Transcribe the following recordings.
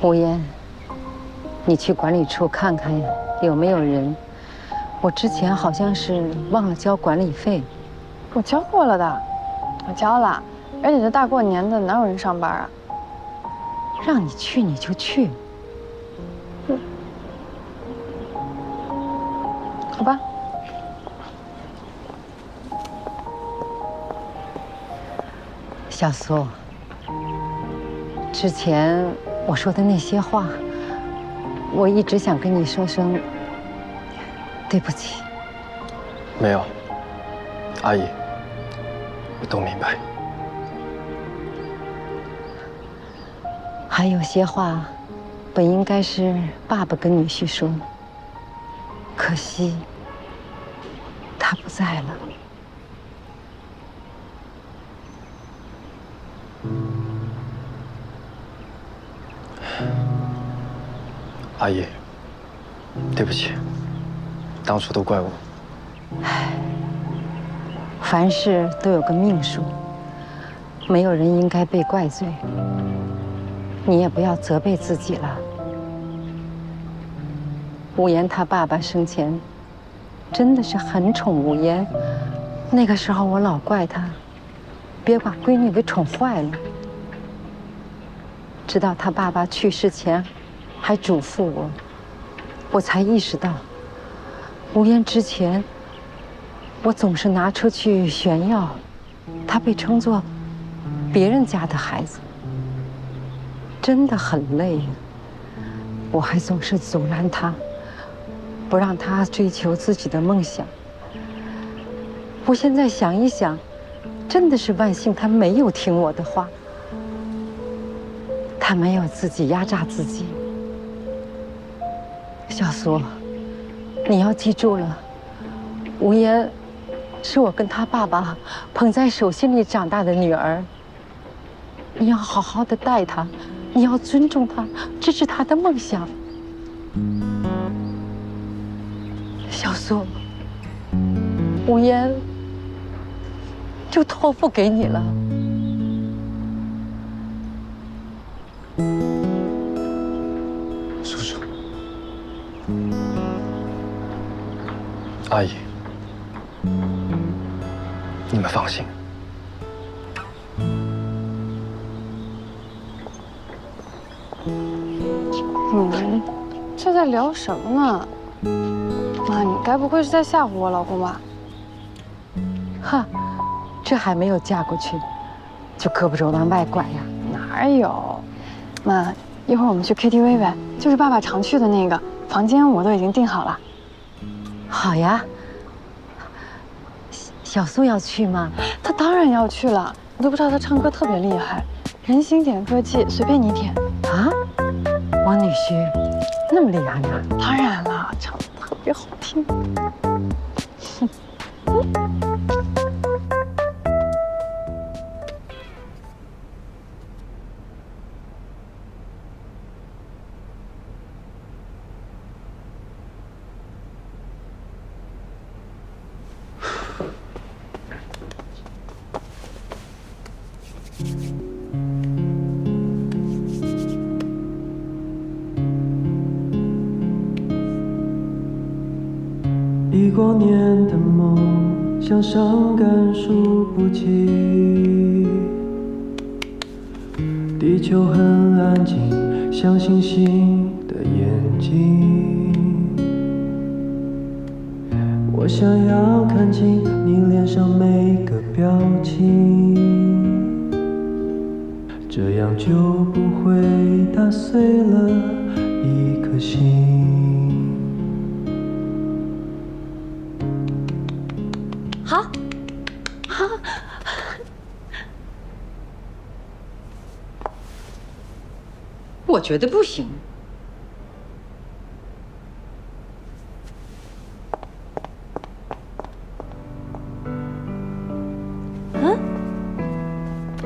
吴烟，你去管理处看看有没有人。我之前好像是忘了交管理费。我交过了的，我交了。而且这大过年的，哪有人上班啊？让你去你就去。嗯，好吧。小苏，之前我说的那些话，我一直想跟你说声对不起。没有，阿姨，我都明白。还有些话，本应该是爸爸跟女婿说，可惜他不在了。阿姨，对不起，当初都怪我。唉，凡事都有个命数，没有人应该被怪罪。你也不要责备自己了。无言他爸爸生前真的是很宠无言，那个时候我老怪他，别把闺女给宠坏了。直到他爸爸去世前。还嘱咐我，我才意识到，无言之前，我总是拿出去炫耀，他被称作别人家的孩子，真的很累。我还总是阻拦他，不让他追求自己的梦想。我现在想一想，真的是万幸他没有听我的话，他没有自己压榨自己。小苏，你要记住了，吴言是我跟他爸爸捧在手心里长大的女儿。你要好好的待她，你要尊重她，支持她的梦想。小苏，吴言就托付给你了。阿姨，你们放心。你们这在聊什么呢？妈，你该不会是在吓唬我老公吧？哈，这还没有嫁过去，就胳膊肘往外拐呀？哪有？妈，一会儿我们去 KTV 呗，就是爸爸常去的那个，房间我都已经订好了。好呀，小苏要去吗？他当然要去了，你都不知道他唱歌特别厉害，人形点歌器，随便你点。啊，王女婿那么厉害呢？当然了，唱的特别好听。已过年的梦，像伤感数不清。地球很安静，像星星的眼睛。我想要看清你脸上每个表情，这样就不会打碎了一颗心。我觉得不行。嗯，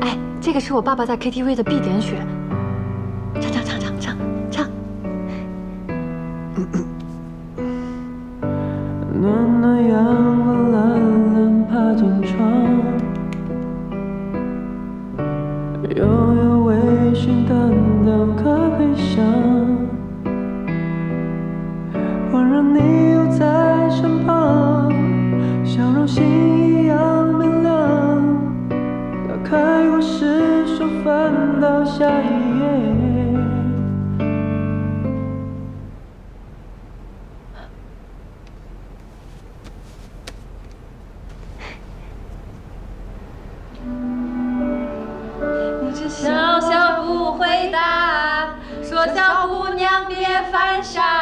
哎，这个是我爸爸在 KTV 的必点曲，唱唱唱唱唱唱。暖暖阳翻到下一页。你只笑笑不回答，说小姑娘别犯傻。